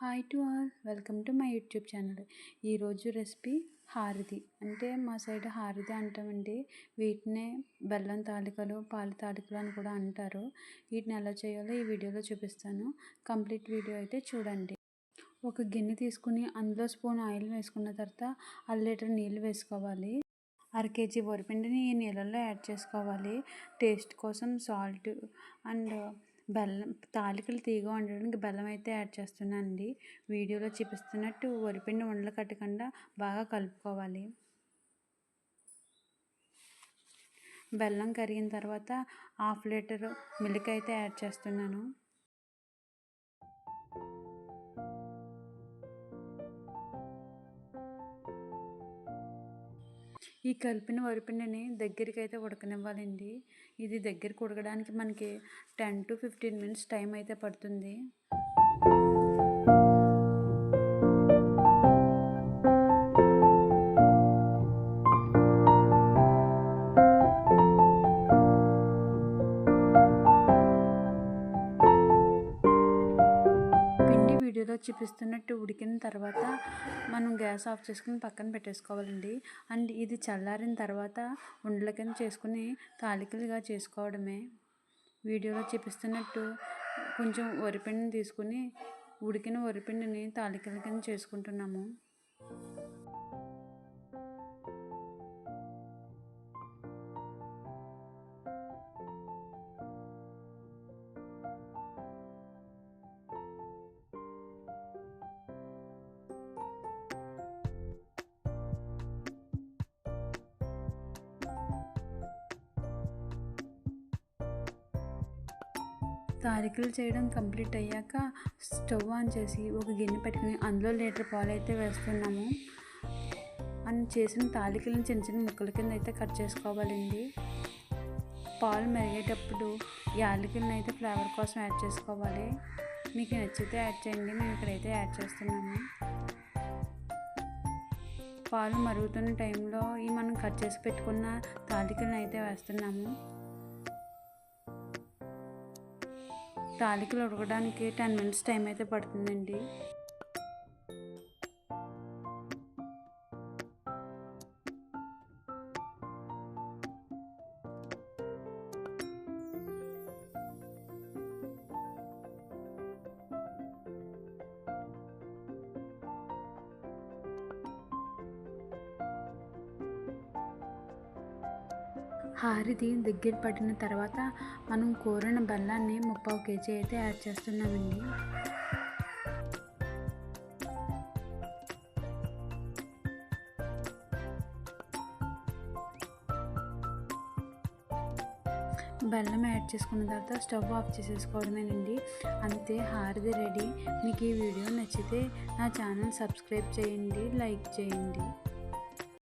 Hi to all welcome to my YouTube channel. ఈరోజు recipe హారతి. అంటే మా సైడ్ హారతి అంటామండి. వీటినే బెల్లం తాలికలు పాల తాలికలు అని కూడా అంటారు. వీటిని ఎలా చేయాలో ఈ వీడియోలో చూపిస్తాను. కంప్లీట్ వీడియో అయితే చూడండి. ఒక గిన్నె తీసుకుని అందులో స్పూన్ ఆయిల్ వేసుకున్న తర్వాత అర లీటర్ నీళ్ళు వేసుకోవాలి. అర కేజీ వరిపిండిని ఈ నీళ్ళల్లో యాడ్ చేసుకోవాలి. టేస్ట్ కోసం సాల్ట్ అండ్ బెల్లం తాలికలు తీగ ఉండడానికి బెల్లం అయితే యాడ్ చేస్తున్నానండి. వీడియోలో చూపిస్తున్నట్టు వరిపిండి ఉండలు కట్టకుండా బాగా కలుపుకోవాలి. బెల్లం కరిగిన తర్వాత హాఫ్ లీటర్ మిల్క్ అయితే యాడ్ చేస్తున్నాను. ఈ కలిపిన వరిపిండిని దగ్గరికి అయితే ఉడకనివ్వాలండి. ఇది దగ్గరికి ఉడకడానికి మనకి ten to fifteen minutes time అయితే పడుతుంది. వీడియోలో చూపిస్తున్నట్టు ఉడికిన తర్వాత మనం గ్యాస్ ఆఫ్ చేసుకుని పక్కన పెట్టేసుకోవాలండి. అండ్ ఇది చల్లారిన తర్వాత ఉండల కింద చేసుకుని తాలికలుగా చేసుకోవడమే. వీడియోలో చూపిస్తున్నట్టు కొంచెం వరిపిండిని తీసుకుని ఉడికిన వరిపిండిని తాలికల కింద చేసుకుంటున్నాము. తాలికలు చేయడం కంప్లీట్ అయ్యాక స్టవ్ ఆన్ చేసి ఒక గిన్నె పెట్టుకుని అందులో లీటర్ పాలు అయితే వేస్తున్నాము. అని చేసిన తాలికలను చిన్న చిన్న ముక్కల కింద అయితే కట్ చేసుకోవాలండి. పాలు మెరిగేటప్పుడు యాలకులను అయితే ఫ్లేవర్ కోసం యాడ్ చేసుకోవాలి. మీకు నచ్చితే యాడ్ చేయండి మేము ఇక్కడైతే యాడ్ చేస్తున్నాము. పాలు మరుగుతున్న టైంలో ఈ మనం కట్ చేసి పెట్టుకున్న తాలికలను అయితే వేస్తున్నాము. తాలికలు ఉడకడానికి టెన్ మినిట్స్ టైం అయితే పడుతుందండి. హారిది దగ్గర పడిన తర్వాత మనం కోరిన బెల్లాన్ని ముప్పావు కేజీ అయితే యాడ్ చేస్తున్నామండి. బెల్లం యాడ్ చేసుకున్న తర్వాత స్టవ్ ఆఫ్ చేసేసుకోవడమేనండి. అంతే హారిది రెడీ. మీకు ఈ వీడియో నచ్చితే నా ఛానల్ సబ్స్క్రైబ్ చేయండి లైక్ చేయండి.